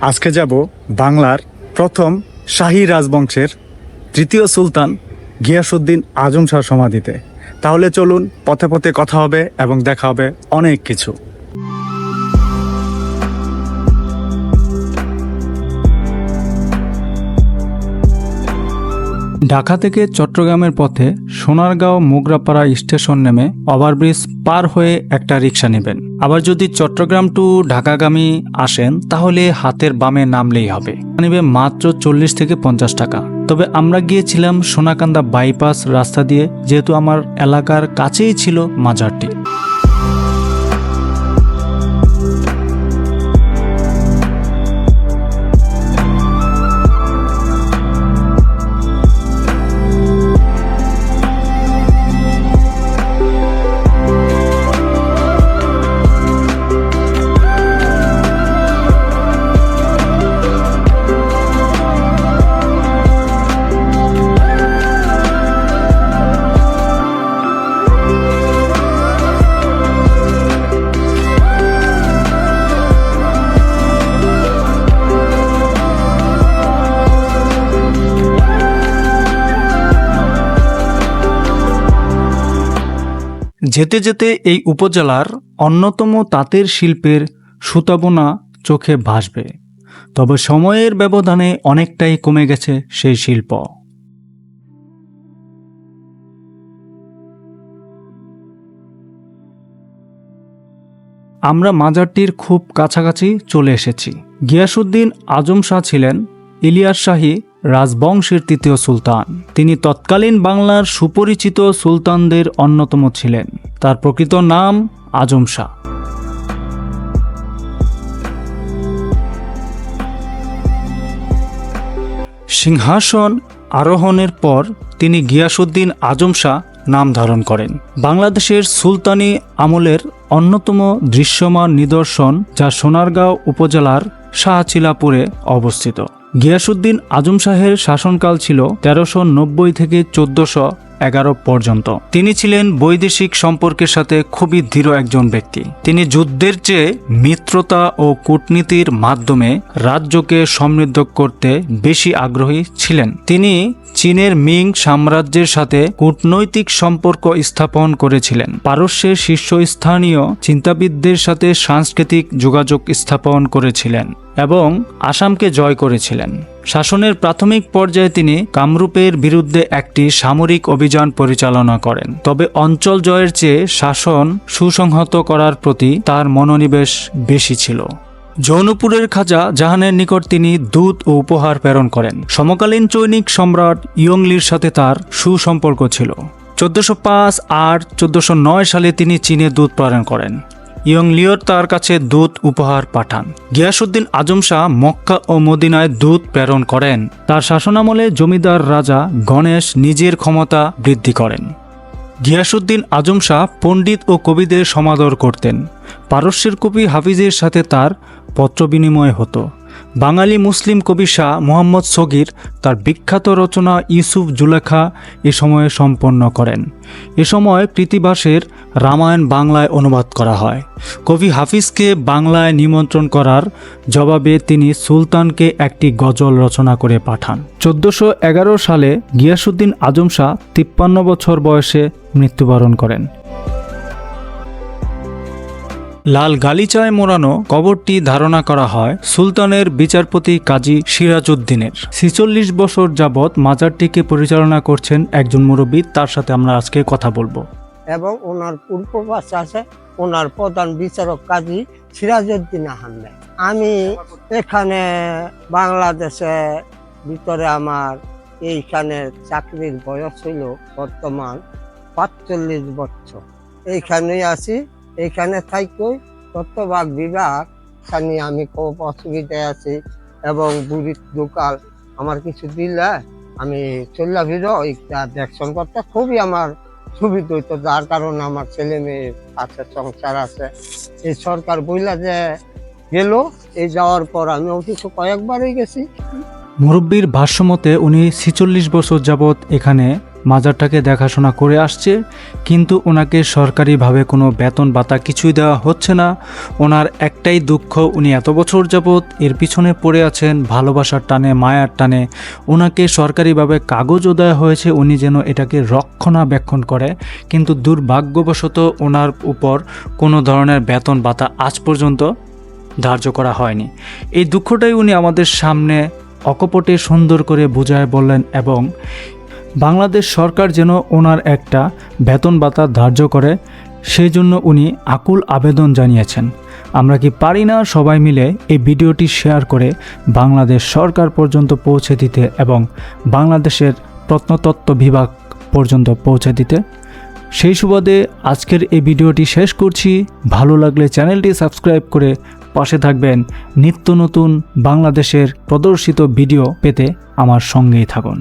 আজকে যাব বাংলার প্রথম শাহী রাজবংশের তৃতীয় সুলতান গিয়াসুদ্দিন আজম শাহ সমাধিতে। তাহলে চলুন পথে পথে কথা হবে এবং দেখা হবে অনেক কিছু। ঢাকা থেকে চট্টগ্রামের পথে সোনারগাঁও মোগরাপাড়া স্টেশন নেমে ওভারব্রিজ পার হয়ে একটা রিক্সা নেবেন। আবার যদি চট্টগ্রাম টু ঢাকাগামী আসেন, তাহলে হাতের বামে নামলেই হবে। নেবে মাত্র চল্লিশ থেকে পঞ্চাশ টাকা। তবে আমরা গিয়েছিলাম সোনাকান্দা বাইপাস রাস্তা দিয়ে, যেহেতু আমার এলাকার কাছেই ছিল মাজারটি। যেতে যেতে এই উপজেলার অন্যতম তাঁতের শিল্পের সুতাবনা চোখে ভাসবে। তবে সময়ের ব্যবধানে অনেকটাই কমে গেছে সেই শিল্প। আমরা মাজারটির খুব কাছাকাছি চলে এসেছি। গিয়াসুদ্দিন আজম শাহ ছিলেন, ইলিয়াস শাহী রাজবংশের তৃতীয় সুলতান। তিনি তৎকালীন বাংলার সুপরিচিত সুলতানদের অন্যতম ছিলেন। তার প্রকৃত নাম আজম শাহ। সিংহাসন আরোহণের পর তিনি গিয়াসুদ্দিন আজম শাহ নাম ধারণ করেন। বাংলাদেশের সুলতানি আমলের অন্যতম দৃশ্যমান নিদর্শন যা সোনারগাঁও উপজেলার শাহচিলাপুরে অবস্থিত। গিয়াসুদ্দিন আজম শাহের শাসনকাল ছিল তেরোশো নব্বই থেকে চোদ্দশো এগারো পর্যন্ত। তিনি ছিলেন বৈদেশিক সম্পর্কের সাথে খুবই দৃঢ় একজন ব্যক্তি। তিনি যুদ্ধের চেয়ে মিত্রতা ও কূটনীতির মাধ্যমে রাজ্যকে সমৃদ্ধ করতে বেশি আগ্রহী ছিলেন। তিনি চীনের মিং সাম্রাজ্যের সাথে কূটনৈতিক সম্পর্ক স্থাপন করেছিলেন। পারস্যের শীর্ষস্থানীয় চিন্তাবিদদের সাথে সাংস্কৃতিক যোগাযোগ স্থাপন করেছিলেন এবং আসামকে জয় করেছিলেন। শাসনের প্রাথমিক পর্যায়ে তিনি কামরূপের বিরুদ্ধে একটি সামরিক অভিযান পরিচালনা করেন। তবে অঞ্চল জয়ের চেয়ে শাসন সুসংহত করার প্রতি তার মনোনিবেশ বেশি ছিল। জৌনপুরের খাজা জাহানের নিকট তিনি দূত ও উপহার প্রেরণ করেন। সমকালীন চৈনিক সম্রাট ইয়ংলির সাথে তার সুসম্পর্ক ছিল। চোদ্দশো পাঁচ আট চোদ্দশো নয় সালে তিনি চীনে দূত প্রেরণ করেন। ইয়ং লিওর তার কাছে দূত উপহার পাঠান। গিয়াসুদ্দিন আজম শাহ মক্কা ও মদিনায় দূত প্রেরণ করেন। তার শাসনামলে জমিদার রাজা গণেশ নিজের ক্ষমতা বৃদ্ধি করেন। গিয়াসুদ্দিন আজম শাহ পণ্ডিত ও কবিদের সমাদর করতেন। পারস্যের কবি হাফিজের সাথে তার পত্র বিনিময় হতো। বাঙালি মুসলিম কবি শাহ মোহাম্মদ সগির তার বিখ্যাত রচনা ইউসুফ জুলেখা এ সময়ে সম্পন্ন করেন। এ সময় কৃতিবাসের রামায়ণ বাংলায় অনুবাদ করা হয়। কবি হাফিজকে বাংলায় নিমন্ত্রণ করার জবাবে তিনি সুলতানকে একটি গজল রচনা করে পাঠান। চোদ্দশো সালে গিয়াসুদ্দিন আজম শাহ তিপ্পান্ন বছর বয়সে মৃত্যুবরণ করেন। লাল গালিচায় মোড়ানো কবরটি ধারণা করা হয় সুলতানের বিচারপতি কাজী সিরাজউদ্দিনের। ছিচল্লিশ বছর যাবৎ মাজারটিকে পরিচালনা করছেন একজন মুরব্বী, তার সাথে আমরা আজকে কথা বলব। এবং ওনার পূর্ব পাশে আছে, ওনার প্রধান বিচারক কাজী সিরাজউদ্দিন আহমেদ। আমি এখানে বাংলাদেশে ভিতরে আমার এইখানে চাকরির বয়স ছিল বর্তমান পাঁচচল্লিশ বছর। এইখানেই আছি এইখানে থাইকই তত্ত্ববাগ বিভাগ, খানি আমি খুব অসুবিধায় আছি এবং বুড়ির দোকাল আমার কিছু দিলে আমি চল্লা ভিড় ওইটা দেখশন করতে খুবই আমার সুবিধা হইতো, যার কারণে আমার ছেলে মেয়ে আছে সংসার আছে। এই সরকার বইলা যে গেল, এই যাওয়ার পর আমি অফিস কয়েকবারই গেছি। মুরব্বীর ভাষ্যমতে উনি ছিচল্লিশ বছর যাবৎ এখানে মাজারটাকে দেখাশোনা করে আসছে, কিন্তু ওনাকে সরকারিভাবে কোনো বেতন ভাতা কিছুই দেওয়া হচ্ছে না। ওনার একটাই দুঃখ, উনি এত বছর যাবৎ এর পিছনে পড়ে আছেন, ভালোবাসার টানে, মায়ার টানে। ওনাকে সরকারিভাবে কাগজও দেওয়া হয়েছে, উনি যেন এটাকে রক্ষণাবেক্ষণ করে। কিন্তু দুর্ভাগ্যবশত ওনার উপর কোনো ধরনের বেতন ভাতা আজ পর্যন্ত ধার্য করা হয়নি। এই দুঃখটাই উনি আমাদের সামনে অকপটে সুন্দর করে বুঝায় বললেন এবং বাংলাদেশ সরকার যেন ওনার একটা বেতন ভাতা ধার্য করে, সেই জন্য উনি আকুল আবেদন জানিয়েছেন। আমরা কি পারি না সবাই মিলে এই ভিডিওটি শেয়ার করে বাংলাদেশ সরকার পর্যন্ত পৌঁছে দিতে এবং বাংলাদেশের প্রত্নতত্ত্ব বিভাগ পর্যন্ত পৌঁছে দিতে? সেই সুবাদে আজকের এই ভিডিওটি শেষ করছি। ভালো লাগলে চ্যানেলটি সাবস্ক্রাইব করে পাশে থাকবেন। নিত্য নতুন বাংলাদেশের প্রদর্শিত ভিডিও পেতে আমার সঙ্গেই থাকুন।